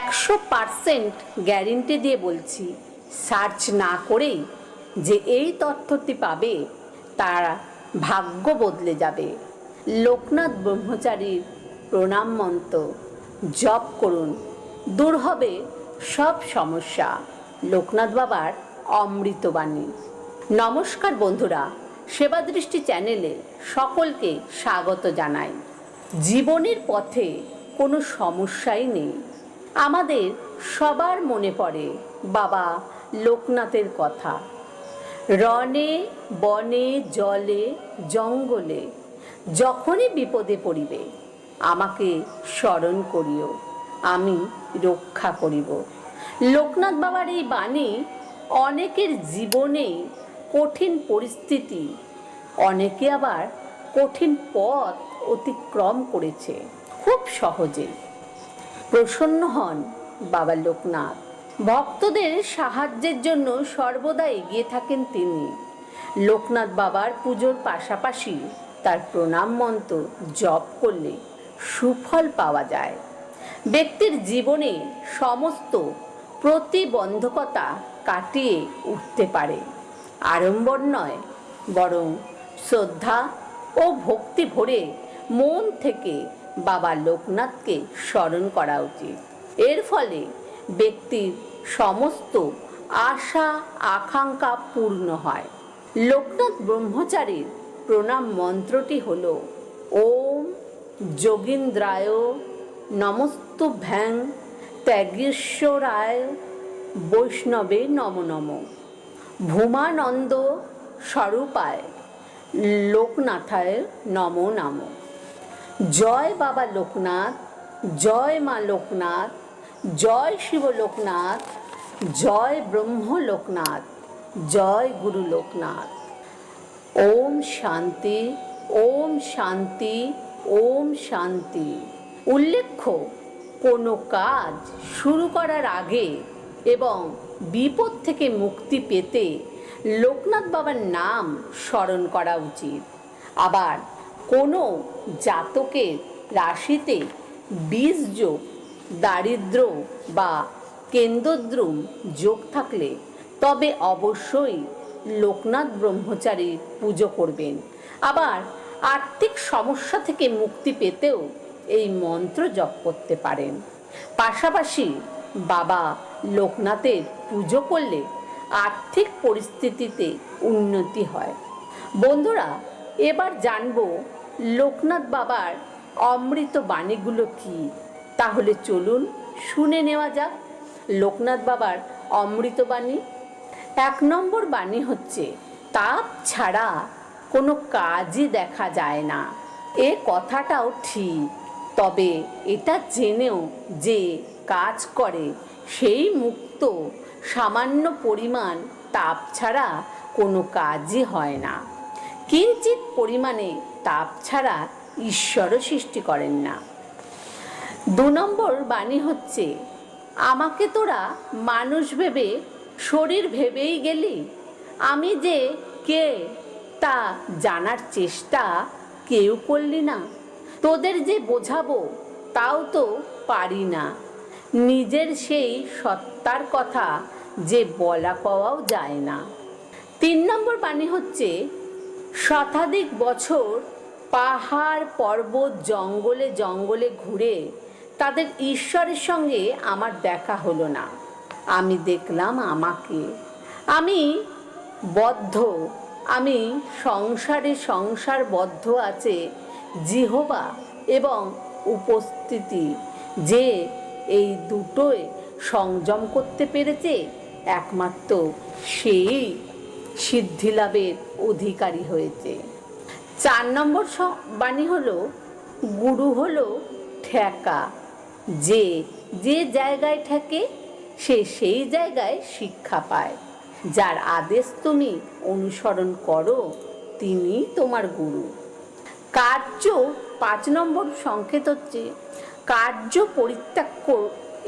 একশো percent guarantee দিয়ে বলছি সার্চ না করেই যে এই তথ্যটি পাবে, তার ভাগ্য বদলে যাবে। লোকনাথ ব্রহ্মচারীর প্রণাম মন্ত্র, জপ করুন, দূর হবে সব সমস্যা। লোকনাথ বাবার অমৃতবাণী নমস্কার বন্ধুরা, সেবা দৃষ্টি চ্যানেলে সকলকে স্বাগত জানাই। জীবনের পথে কোনো সমস্যাই নেই। আমাদের সবার মনে পড়ে বাবা লোকনাথের কথা। রনে বনে, জলে, জঙ্গলে যখনই বিপদে পড়িবে, আমাকে স্মরণ করিও, আমি রক্ষা করিব। লোকনাথ বাবার এই বাণী অনেকের জীবনে কঠিন পরিস্থিতি, অনেকে আবার কঠিন পথ অতিক্রম করেছে, খুব সহজে প্রসন্ন হন বাবা লোকনাথ। ভক্তদের সাহায্যের জন্য সর্বদা এগিয়ে থাকেন তিনি। লোকনাথ বাবার পুজোর পাশাপাশি তার প্রণাম মন্ত্র জপ করলে সুফল পাওয়া যায়। ব্যক্তির জীবনে সমস্ত প্রতিবন্ধকতা কাটিয়ে উঠতে পারে। আড়ম্বর নয়, বরং শ্রদ্ধা ও ভক্তি ভরে মন থেকে বাবা লোকনাথকে স্মরণ করা উচিত। এর ফলে ব্যক্তির সমস্ত আশা, আকাঙ্ক্ষা পূর্ণ হয়। লোকনাথ ব্রহ্মচারীর প্রণাম মন্ত্রটি হল, ওম যোগীন্দ্রায় নমস্ত ভ্যাং ত্যাগেশ্বরায় বৈষ্ণবে নম নম। ভূমানন্দ স্বরূপায় লোকনাথায় নম নম। জয় বাবা লোকনাথ, জয় মা লোকনাথ, জয় শিব লোকনাথ, জয় ব্রহ্ম লোকনাথ, জয় গুরু লোকনাথ। ওম শান্তি ওম শান্তি ওম শান্তি। উল্লেখ্য, কোনো কাজ শুরু করার আগে এবং বিপদ থেকে মুক্তি পেতে লোকনাথ বাবার নাম স্মরণ করা উচিত। আবার কোনো জাতকের রাশিতে বীজ যোগ, দারিদ্র বা কেন্দ্রদ্রুম যোগ থাকলে তবে অবশ্যই লোকনাথ ব্রহ্মচারী পুজো করবেন। আবার আর্থিক সমস্যা থেকে মুক্তি পেতেও এই মন্ত্র জপ করতে পারেন। পাশাপাশি বাবা লোকনাথের পুজো করলে আর্থিক পরিস্থিতিতে উন্নতি হয়। বন্ধুরা, এবার জানব লোকনাথ বাবার অমৃত বাণীগুলো কি? তাহলে চলুন শুনে নেওয়া যাক লোকনাথ বাবার অমৃত বাণী। এক নম্বর বাণী হচ্ছে, তাপ ছাড়া কোনো কাজই দেখা যায় না। এ কথাটাও ঠিক, তবে এটা জেনেও যে কাজ করে সেই মুক্ত, সামান্য পরিমাণ তাপ ছাড়া কোনো কাজই হয় না। কিঞ্চিত পরিমাণে তাপ ছাড়া ঈশ্বরও সৃষ্টি করেন না। দু নম্বর বাণী হচ্ছে, আমাকে তোরা মানুষ ভেবে, শরীর ভেবেই গেলি। আমি যে কে, তা জানার চেষ্টা কেউ করলি না। তোদের যে বোঝাবো, তাও তো পারি না। নিজের সেই সত্তার কথা যে বলা কওয়াও যায় না। তিন নম্বর বাণী হচ্ছে, শতাধিক বছর পাহাড় পর্বত জঙ্গলে জঙ্গলে ঘুরে তাদের ঈশ্বরের সঙ্গে আমার দেখা হলো না। আমি দেখলাম আমাকে। আমি বদ্ধ। আমি সংসারে সংসার বদ্ধ আছে জিহবা এবং উপস্থিতি যে এই দুটোই সংযম করতে পেরেছে একমাত্র সেই সিদ্ধিলাভের অধিকারী হয়েছে। চার নম্বর বাণী হলো, গুরু হলো ঠেকা। যে যে জায়গায় থাকে সে সেই জায়গায় শিক্ষা পায়। যার আদেশ তুমি অনুসরণ করো, তিনি তোমার গুরু। কার্য, পাঁচ নম্বর সংকেত হচ্ছে, কার্য পরিত্যাগ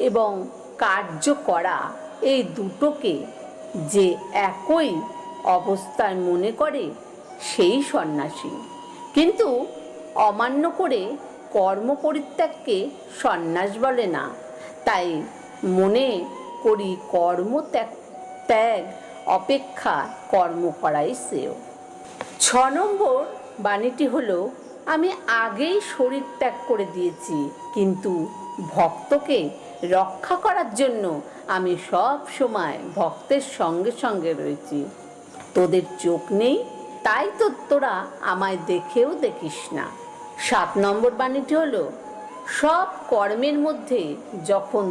এবং কার্য করা, এই দুটোকে যে একই অবস্থায় মনে করে সেই সন্ন্যাসী। কিন্তু অমান্য করে কর্ম পরিত্যাগকে সন্ন্যাস বলে না। তাই মনে করি কর্ম ত্যাগ ত্যাগ, অপেক্ষা কর্ম করাই শ্রেয়। ছ নম্বর বাণীটি হলো, আমি আগেই শরীর ত্যাগ করে দিয়েছি, কিন্তু ভক্তকে রক্ষা করার জন্য আমি সব সময় ভক্তের সঙ্গে সঙ্গে রয়েছি। তোদের চোখ নেই তাই তো তোরা আমায় দেখেও দেখিস না। সাত নম্বর বাণীটি হলো, সব কর্মের মধ্যে যখন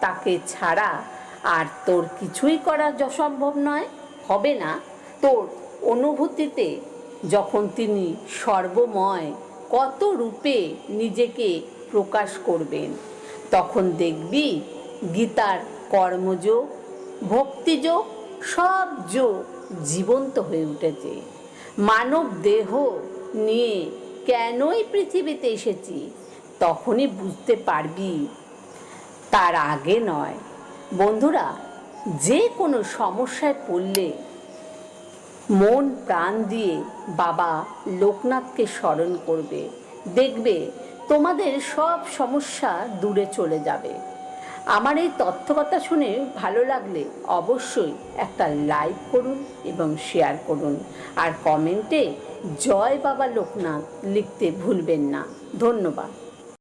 তাকে ছাড়া আর তোর কিছুই করা সম্ভব নয়, হবে না, তোর অনুভূতিতে যখন তিনি সর্বময় কত রূপে নিজেকে প্রকাশ করবেন, তখন দেখবি গীতার কর্মযোগ, ভক্তিযোগ সব যোগ জীবন্ত হয়ে উঠেছে। মানব দেহ নিয়ে কেনই পৃথিবীতে এসেছি তখনই বুঝতে পারবি। তার আগে নয়। বন্ধুরা, যে কোনো সমস্যায় পড়লে মন প্রাণ দিয়ে বাবা লোকনাথকে স্মরণ করবে। দেখবে তোমাদের সব সমস্যা দূরে চলে যাবে। আমার এই তথ্যকথা শুনে ভালো লাগলে অবশ্যই একটা লাইক করুন এবং শেয়ার করুন। আর কমেন্টে জয় বাবা লোকনাথ লিখতে ভুলবেন না। ধন্যবাদ।